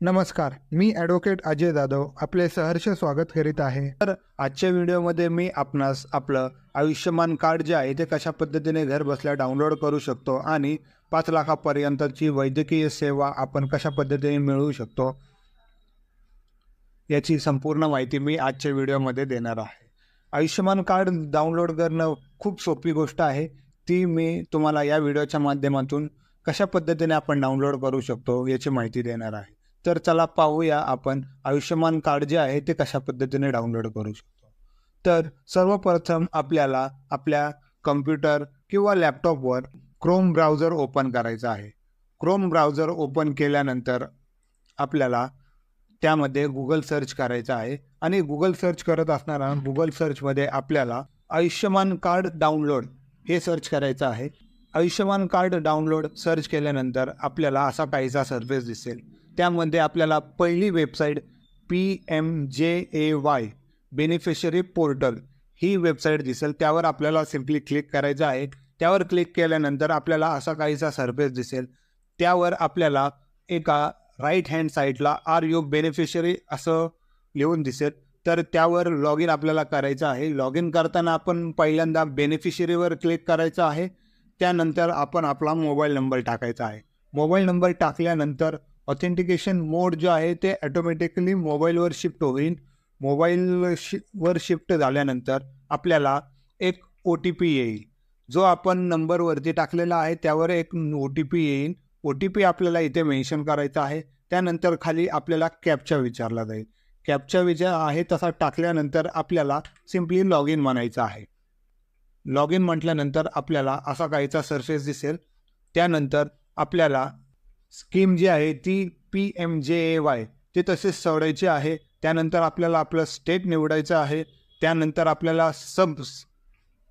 नमस्कार मी ॲडव्होकेट अजय जाधव आपले सहर्ष स्वागत करीत आहे. तर आजच्या व्हिडिओमध्ये मी आपणास आपलं आयुष्यमान कार्ड जे आहे ते कशा पद्धतीने घर बसल्या डाउनलोड करू शकतो आणि पाच लाखापर्यंतची वैद्यकीय सेवा आपण कशा पद्धतीने मिळवू शकतो याची संपूर्ण माहिती मी आजच्या व्हिडिओमध्ये देणार आहे. आयुष्यमान कार्ड डाउनलोड करणं खूप सोपी गोष्ट आहे. ती मी तुम्हाला या व्हिडिओच्या माध्यमातून कशा पद्धतीने आपण डाउनलोड करू शकतो याची माहिती देणार आहे. तर चला पाहूया आपण आयुष्यमान कार्ड जे आहे ते कशा पद्धतीने डाउनलोड करू शकतो. तर सर्वप्रथम आपल्याला आपल्या कम्प्युटर किंवा लॅपटॉपवर क्रोम ब्राउझर ओपन करायचा आहे. क्रोम ब्राउझर ओपन केल्यानंतर आपल्याला त्यामध्ये गुगल सर्च करायचं आहे. आणि गुगल सर्च करत असताना गुगल सर्चमध्ये आपल्याला आयुष्यमान कार्ड डाउनलोड हे सर्च करायचं आहे. आयुष्यमान कार्ड डाउनलोड सर्च केल्यानंतर आपल्याला असा काहीसा सर्व्हिस दिसेल. त्यामध्ये आपल्याला पहिली website P M J A Y beneficiary portal he website दिसेल. त्यावर आपल्याला सिम्पली क्लिक करायचं आहे. त्यावर क्लिक केल्यानंतर आपल्याला असा काहीसा सर्फेस दिसेल. त्यावर आपल्याला एका राईट हँड साईडला आर यू बेनिफिशरी असं लिहून दिसेल. तर त्यावर लॉग इन आपल्याला करायचं आहे. लॉग इन करताना आपण पहिल्यांदा बेनिफिशरीवर क्लिक करायचं आहे. त्यानंतर आपण आपला मोबाईल नंबर टाकायचा आहे. मोबाईल नंबर टाकल्यानंतर ऑथेंटिकेशन मोड जो आहे ते ॲटोमॅटिकली मोबाईलवर शिफ्ट होईल. मोबाईल शि वर शिफ्ट झाल्यानंतर आपल्याला एक ओ टी पी येईल. जो आपण नंबरवरती टाकलेला आहे त्यावर एक ओ टी पी येईल. ओ टी पी आपल्याला इथे मेन्शन करायचा आहे. त्यानंतर खाली आपल्याला कॅपचा विचारला जाईल. कॅपचा विचार आहे तसा टाकल्यानंतर आपल्याला सिम्पली लॉग इन म्हणायचं आहे. लॉग इन म्हटल्यानंतर आपल्याला असा काहीचा सरफेस दिसेल. त्यानंतर आपल्याला स्कीम जी आहे ती P M J A Y. ते तसेच सोडायचे आहे. त्यानंतर आपल्याला आपलं स्टेट निवडायचं आहे. त्यानंतर आपल्याला सब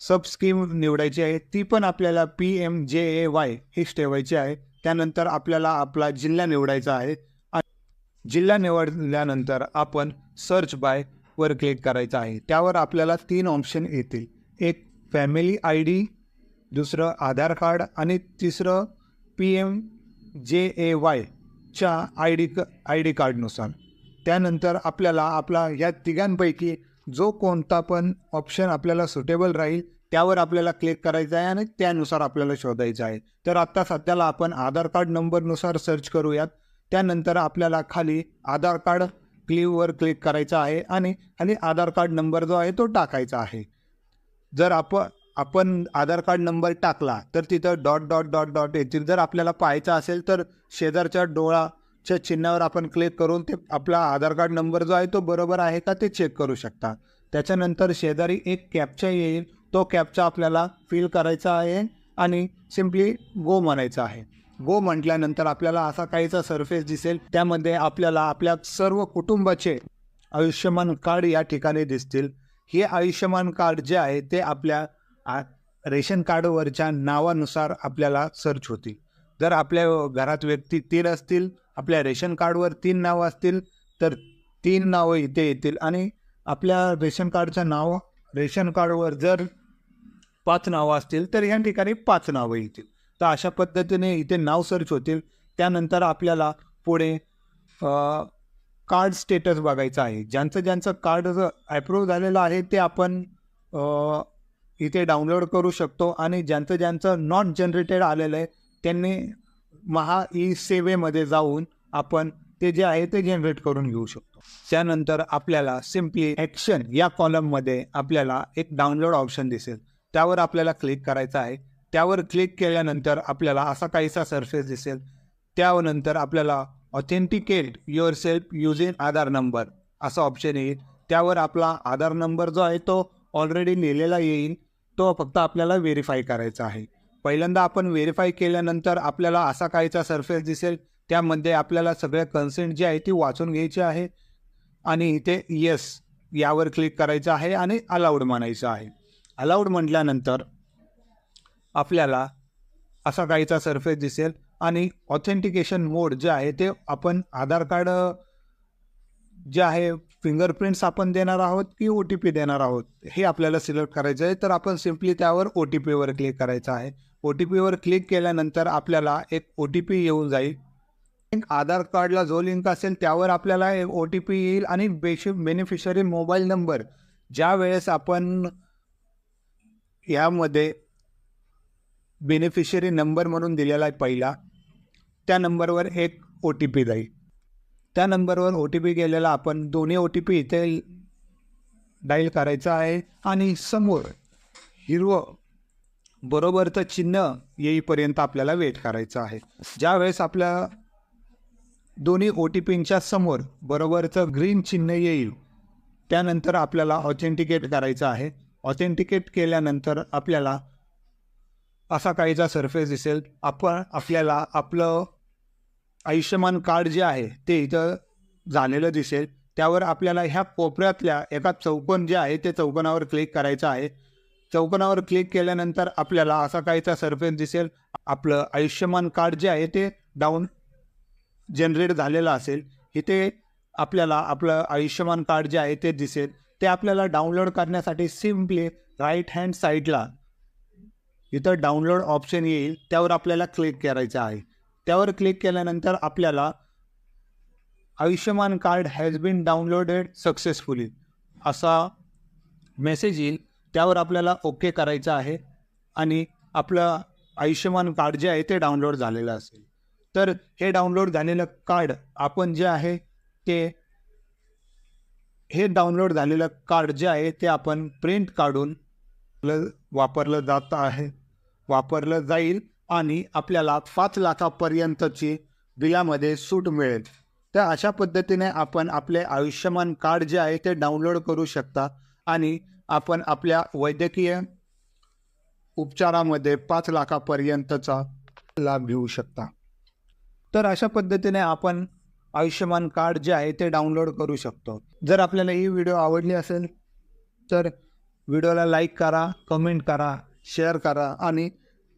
सब स्कीम निवडायची आहे. ती पण आपल्याला P M J A Y हीच ठेवायची आहे. त्यानंतर आपल्याला आपला जिल्हा निवडायचा आहे. जिल्हा निवडल्यानंतर आपण सर्च बाय वर क्लिक करायचं आहे. त्यावर आपल्याला तीन ऑप्शन येतील. एक फॅमिली आय डी दुसरं आधार कार्ड आणि तिसरं पी एम जे ए वायच्या आय डी क आय डी कार्डनुसार. त्यानंतर आपल्याला आपला या तिघांपैकी जो कोणता पण ऑप्शन आपल्याला सुटेबल राहील त्यावर आपल्याला क्लिक करायचं आहे आणि त्यानुसार आपल्याला शोधायचं आहे. तर आत्ता सध्याला आपण आधार कार्ड नंबरनुसार सर्च करूयात. त्यानंतर आपल्याला खाली आधार कार्ड क्लिववर क्लिक करायचं आहे आणि खाली आधार कार्ड नंबर जो आहे तो टाकायचा आहे. जर आपण आपण आधार कार्ड नंबर टाकला तर तिथं डॉट डॉट डॉट डॉट येतील. जर आपल्याला पाहायचं असेल तर शेजारच्या डोळाच्या चिन्हावर आपण क्लिक करून ते आपला आधार कार्ड नंबर जो आहे तो बरोबर आहे का ते चेक करू शकता. त्याच्यानंतर शेजारी एक कॅपचा येईल. तो कॅपचा आपल्याला फिल करायचा आहे आणि सिम्पली गो म्हणायचा आहे. गो म्हटल्यानंतर आपल्याला असा काहीचा सरफेस दिसेल. त्यामध्ये आपल्याला आपल्या सर्व कुटुंबाचे आयुष्यमान कार्ड या ठिकाणी दिसतील. हे आयुष्यमान कार्ड जे आहे ते आपल्या आ रेशन कार्डवरच्या नावानुसार आपल्याला सर्च होतील. जर आपल्या घरात व्यक्ती तीन असतील आपल्या रेशन कार्डवर तीन नावं असतील तर तीन नावं इथे येतील. आणि आपल्या रेशन कार्डचं नाव रेशन कार्डवर जर पाच नावं असतील तर या ठिकाणी पाच नावं येतील. तर अशा पद्धतीने इथे नाव सर्च होतील. त्यानंतर आपल्याला पुढे कार्ड स्टेटस बघायचं आहे. ज्यांचं ज्यांचं कार्ड ॲप्रूव्ह झालेलं आहे ते आपण इथे डाउनलोड करू शकतो. आणि ज्यांचं ज्यांचं नॉट जनरेटेड आलेलं आहे त्यांनी महा ई सेवेमध्ये जाऊन आपण ते जे आहे ते जनरेट करून घेऊ शकतो. त्यानंतर आपल्याला सिम्पली ॲक्शन या कॉलममध्ये आपल्याला एक डाउनलोड ऑप्शन दिसेल. त्यावर आपल्याला क्लिक करायचं आहे. त्यावर क्लिक केल्यानंतर आपल्याला असा काहीसा सरफेस दिसेल. त्यानंतर आपल्याला authenticate yourself using Aadhaar number असा ऑप्शन येईल. त्यावर आपला आधार नंबर जो आहे तो ऑलरेडी लिहिलेला येईल. तो फक्त आपल्याला व्हेरीफाय करायचा आहे. पहिल्यांदा आपण व्हेरीफाय केल्यानंतर आपल्याला असा काहीचा सरफेस दिसेल त्यामध्ये आपल्याला सगळ्या कन्सेंट जी आहे ती वाचून घ्यायची आहे आणि इथे येस यावर क्लिक करायचं आहे आणि अलाउड म्हणायचं आहे. अलाउड म्हटल्यानंतर आपल्याला असा काहीचा सरफेस दिसेल आणि ऑथेंटिकेशन मोड जे आहे ते आपण आधार कार्ड जे आहे फिंगरप्रिंट्स आपण देणार आहोत की ओ टी पी देणार आहोत? हे आपल्याला सिलेक्ट करायचं आहे. तर आपण सिम्पली त्यावर ओ टी पीवर क्लिक करायचं आहे. ओ टी पीवर क्लिक केल्यानंतर आपल्याला एक ओ टी पी येऊन जाईल. आधार कार्डला जो लिंक असेल त्यावर आपल्याला एक ओ टी पी येईल आणि बेशि बेनिफिशरी मोबाईल नंबर ज्या वेळेस आपण यामध्ये बेनिफिशरी नंबर म्हणून दिलेला आहे पहिला त्या नंबरवर एक ओ टी पी जाईल. त्या नंबरवर ओ टी पी गेलेला आपण दोन्ही ओ टी पी इथे डाईल करायचा आहे. आणि समोर हिरवं बरोबरचं चिन्ह येईपर्यंत आपल्याला वेट करायचं आहे. ज्यावेळेस आपल्या दोन्ही ओ टी पींच्या समोर बरोबरचं ग्रीन चिन्ह येईल त्यानंतर आपल्याला ऑथेंटिकेट करायचं आहे. ऑथेंटिकेट केल्यानंतर आपल्याला असा काहीचा सरफेस दिसेल. आपण आपल्याला आपलं आयुष्यमान कार्ड जे आहे ते इथं झालेलं दिसेल. त्यावर आपल्याला ह्या कोपऱ्यातल्या एका चौकोन जे आहे ते चौकोनावर क्लिक करायचं आहे. चौकोनावर क्लिक केल्यानंतर आपल्याला असा काहीचा सरफेस दिसेल. आपलं आयुष्यमान कार्ड जे आहे ते डाऊन जनरेट झालेलं असेल. इथे आपल्याला आपलं आयुष्यमान कार्ड जे आहे ते दिसेल. ते आपल्याला डाउनलोड करण्यासाठी सिम्पली राईट हँड साईडला इथं डाउनलोड ऑप्शन येईल. त्यावर आपल्याला क्लिक करायचं आहे. त्यावर क्लिक केल्यानंतर आपल्याला Ayushman card has been downloaded successfully असा मेसेज येईल. त्यावर आपल्याला ओके करायचं आहे. आणि आपलं आयुष्यमान कार्ड जे आहे ते डाउनलोड झालेलं असेल. तर हे डाउनलोड झालेलं कार्ड आपण जे आहे ते हे डाउनलोड झालेलं कार्ड जे आहे ते आपण प्रिंट काढून वापरलं जात आहे. वापरलं जाईल. आणि आपल्याला पाच लाखापर्यंतची बिलामध्ये सूट मिळेल. तर अशा पद्धतीने आपण आपले आयुष्यमान कार्ड जे आहे ते डाउनलोड करू शकता आणि आपण आपल्या वैद्यकीय उपचारामध्ये पाच लाखापर्यंतचा लाभ घेऊ शकता. तर अशा पद्धतीने आपण आयुष्यमान कार्ड जे आहे ते डाउनलोड करू शकतो. जर आपल्याला ही व्हिडिओ आवडली असेल तर व्हिडिओला लाईक करा कमेंट करा शेअर करा आणि